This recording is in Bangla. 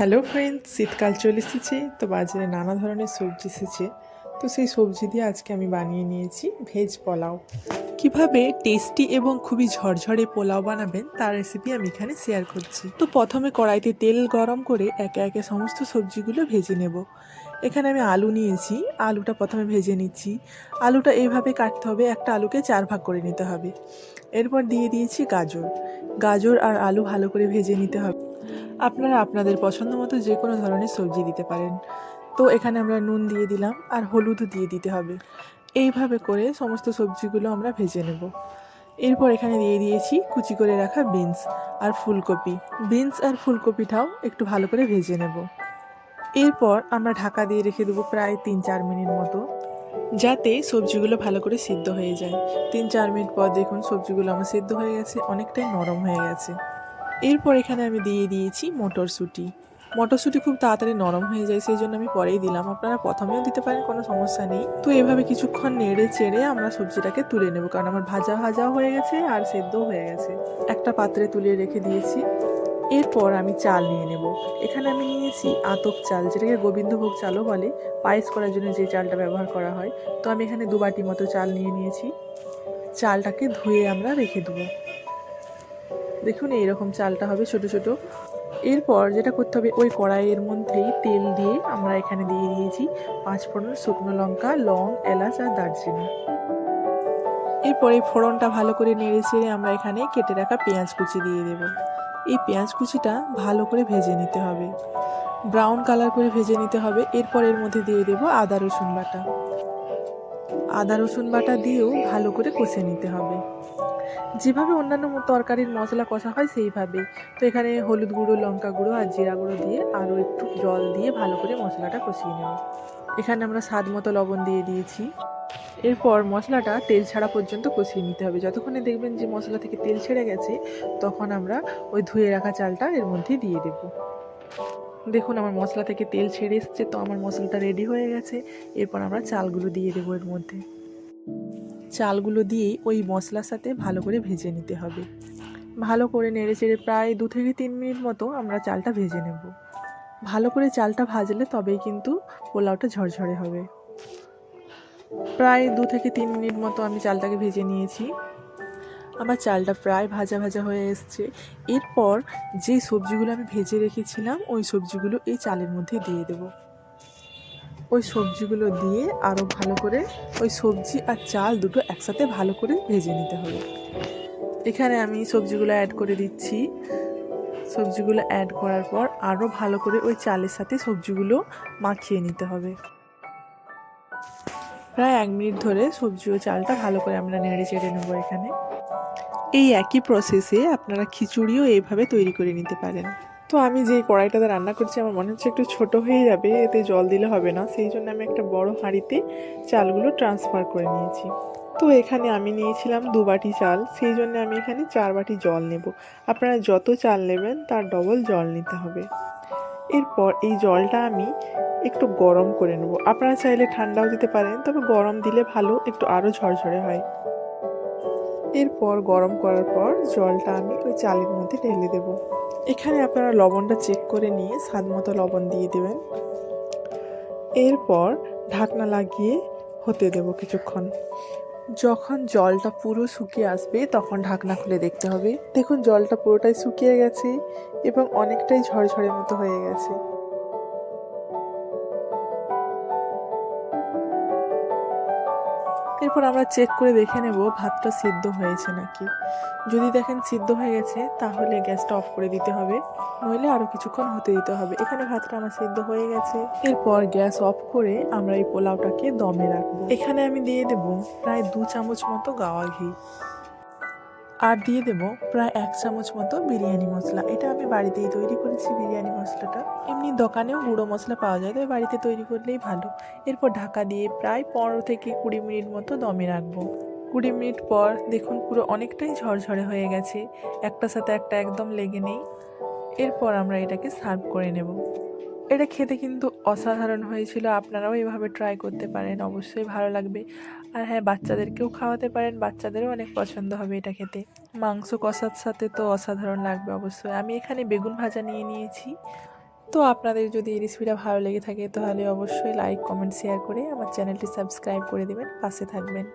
হ্যালো ফ্রেন্ড শীতকাল চলে এসেছে, তো বাজারে নানা ধরনের সবজি এসেছে। তো সেই সবজি দিয়ে আজকে আমি বানিয়ে নিয়েছি ভেজ পোলাও। কীভাবে টেস্টি এবং খুবই ঝরঝরে পোলাও বানাবেন, তার রেসিপি আমি এখানে শেয়ার করছি। তো প্রথমে কড়াইতে তেল গরম করে একে একে সমস্ত সবজিগুলো ভেজে নেব। এখানে আমি আলু নিয়েছি। আলুটা প্রথমে ভেজে নিচ্ছি। আলুটা এইভাবে কাটতে হবে, একটা আলুকে চার ভাগ করে নিতে হবে। এরপর দিয়ে দিয়েছি গাজর। গাজর আর আলু ভালো করে ভেজে নিতে হবে। আপনারা আপনাদের পছন্দ মতো যে কোনো ধরনের সবজি দিতে পারেন। তো এখানে আমরা নুন দিয়ে দিলাম আর হলুদও দিয়ে দিতে হবে। এইভাবে করে সমস্ত সবজিগুলো আমরা ভেজে নেব। এরপর এখানে দিয়ে দিয়েছি কুচি করে রাখা বিনস আর ফুলকপি। বিনস আর ফুলকপিটাও একটু ভালো করে ভেজে নেব। এরপর আমরা ঢাকা দিয়ে রেখে দেবো প্রায় তিন চার মিনিট মতো, যাতে সবজিগুলো ভালো করে সিদ্ধ হয়ে যায়। তিন চার মিনিট পর দেখুন সবজিগুলো আমার সিদ্ধ হয়ে গেছে, অনেকটাই নরম হয়ে গেছে। এরপর এখানে আমি দিয়ে দিয়েছি মটরশুঁটি। মটরশুঁটি খুব তাড়াতাড়ি নরম হয়ে যায়, সেই জন্য আমি পরেই দিলাম। আপনারা প্রথমেও দিতে পারেন, কোনো সমস্যা নেই। তো এভাবে কিছুক্ষণ নেড়ে চেড়ে আমরা সবজিটাকে তুলে নেব, কারণ আমার ভাজা ভাজাও হয়ে গেছে আর সেদ্ধও হয়ে গেছে। একটা পাত্রে তুলে রেখে দিয়েছি। এরপর আমি চাল নিয়ে নেব। এখানে আমি নিয়েছি আতপ চাল, যেটাকে গোবিন্দভোগ চালও বলে। পায়েস করার জন্য যে চালটা ব্যবহার করা হয়। তো আমি এখানে দু বাটি মতো চাল নিয়ে নিয়েছি। চালটাকে ধুয়ে আমরা রেখে দেবো। দেখুন, এইরকম চালটা হবে ছোট ছোট। এরপর যেটা করতে হবে, ওই কড়াইয়ের মধ্যেই তেল দিয়ে আমরা এখানে দিয়ে দিয়েছি পাঁচ ফোড়ন শুকনো লঙ্কা, লং, এলাচ আর দারচিনি। এরপর ফোড়নটা ভালো করে নেড়ে চেড়ে আমরা এখানে কেটে রাখা পেঁয়াজ কুচি দিয়ে দেব। এই পেঁয়াজ কুচিটা ভালো করে ভেজে নিতে হবে। ব্রাউন কালার করে ভেজে নিতে হবে। এরপর এর মধ্যে দিয়ে দেব আদা, রসুন বাটা। আদা, রসুন বাটা দিয়েও ভালো করে কষে নিতে হবে। যেভাবে অন্যান্য তরকারির মশলা কষা হয় সেইভাবেই। তো এখানে হলুদ গুঁড়ো, লঙ্কা গুঁড়ো আর জিরা গুঁড়ো দিয়ে আরও একটু জল দিয়ে ভালো করে মশলাটা কষিয়ে নেব। এখানে আমরা স্বাদ মতো লবণ দিয়ে দিয়েছি। এরপর মশলাটা তেল ছাড়া পর্যন্ত কষিয়ে নিতে হবে। যতক্ষণে দেখবেন যে মশলা থেকে তেল ছেড়ে গেছে, তখন আমরা ওই ধুয়ে রাখা চালটা এর মধ্যে দিয়ে দেব। দেখুন আমার মশলা থেকে তেল ছেড়ে এসছে, তো আমার মশলাটা রেডি হয়ে গেছে। এরপর আমরা চালগুলো দিয়ে দেবো এর মধ্যে। চালগুলো দিয়ে ওই মশলার সাথে ভালো করে ভেজে নিতে হবে। ভালো করে নেড়ে চেড়ে প্রায় দু থেকে তিন মিনিট মতো আমরা চালটা ভেজে নেব। ভালো করে চালটা ভাজলে তবেই কিন্তু পোলাওটা ঝরঝরে হবে। প্রায় দু থেকে তিন মিনিট মতো আমি চালটাকে ভেজে নিয়েছি। আমার চালটা প্রায় ভাজা ভাজা হয়ে এসছে। এরপর যে সবজিগুলো আমি ভেজে রেখেছিলাম, ওই সবজিগুলো এই চালের মধ্যে দিয়ে দেবো। ওই সবজিগুলো দিয়ে আরও ভালো করে ওই সবজি আর চাল দুটো একসাথে ভালো করে ভেজে নিতে হবে। এখানে আমি সবজিগুলো অ্যাড করে দিচ্ছি। সবজিগুলো অ্যাড করার পর আরও ভালো করে ওই চালের সাথে সবজিগুলো মাখিয়ে নিতে হবে। প্রায় এক মিনিট ধরে সবজি ও চালটা ভালো করে আমরা নেড়ে চেড়ে নেব এখানে। এই একই প্রসেসে আপনারা খিচুড়িও এইভাবে তৈরি করে নিতে পারেন। তো আমি যে কড়াইটাতে রান্না করছি, আমার মনে হচ্ছে একটু ছোট হয়ে যাবে, এতে জল দিলে হবে না। সেই জন্য আমি একটা বড় হাঁড়িতে চালগুলো ট্রান্সফার করে নিয়েছি। তো এখানে আমি নিয়েছিলাম দু বাটি চাল, সেই জন্য আমি এখানে চার বাটি জল নেব। আপনারা যত চাল নেবেন, তার ডবল জল নিতে হবে। এরপর এই জলটা আমি একটু গরম করে নেব। আপনারা চাইলে ঠান্ডাও দিতে পারেন, তবে গরম দিলে ভালো, একটু আরও ঝরঝরে হয়। এরপর গরম করার পর জলটা আমি ওই চালের মধ্যে ঢেলে দেবো। এখানে আপনারা লবণটা চেক করে নিয়ে স্বাদ মতো লবণ দিয়ে দেবেন। এরপর ঢাকনা লাগিয়ে হতে দেব কিছুক্ষণ। যখন জলটা পুরো শুকিয়ে আসবে, তখন ঢাকনা খুলে দেখতে হবে। দেখুন, জলটা পুরোটাই শুকিয়ে গেছে এবং অনেকটাই ঝরঝরে মতো হয়ে গেছে। এরপর আমরা চেক করে দেখে নেব ভাতটা সিদ্ধ হয়েছে নাকি। যদি দেখেন সিদ্ধ হয়ে গেছে, তাহলে গ্যাসটা অফ করে দিতে হবে। নইলে আরও কিছুক্ষণ হতে দিতে হবে। এখানে ভাতটা আমার সিদ্ধ হয়ে গেছে। এরপর গ্যাস অফ করে আমরা এই পোলাওটাকে দমে রাখব। এখানে আমি দিয়ে দেব প্রায় দু চামচ মতো গাওয়া ঘি। আর দিয়ে দেব প্রায় এক চামচ মতো বিরিয়ানি মশলা। এটা আমি বাড়িতেই তৈরি করেছি বিরিয়ানি মশলাটা। এমনি দোকানেও গুঁড়ো মশলা পাওয়া যায়, তবে বাড়িতে তৈরি করলেই ভালো। এরপর ঢাকা দিয়ে প্রায় পনেরো থেকে কুড়ি মিনিট মতো দমে রাখব। কুড়ি মিনিট পর দেখুন পুরো অনেকটাই ঝরঝরে হয়ে গেছে। একটার সাথে একটা একদম লেগে নেই। এরপর আমরা এটাকে সার্ভ করে নেব। এটা খেতে কিন্তু অসাধারণ হয়েছিল। আপনারাও এভাবে ট্রাই করতে পারেন, অবশ্যই ভালো লাগবে। আর হ্যাঁ বাচ্চাদেরকেও খাওয়াতে পারেন, বাচ্চাদেরও অনেক পছন্দ হবে এটা খেতে। মাংস কষার সাথে তো অসাধারণ লাগবে অবশ্যই। আমি এখানে বেগুন ভাজা নিয়ে নিয়েছি। তো আপনাদের যদি এই রেসিপিটা ভালো লেগে থাকে, তাহলে অবশ্যই লাইক কমেন্ট শেয়ার করে আমার চ্যানেলটি সাবস্ক্রাইব করে দেবেন, পাশে থাকবেন।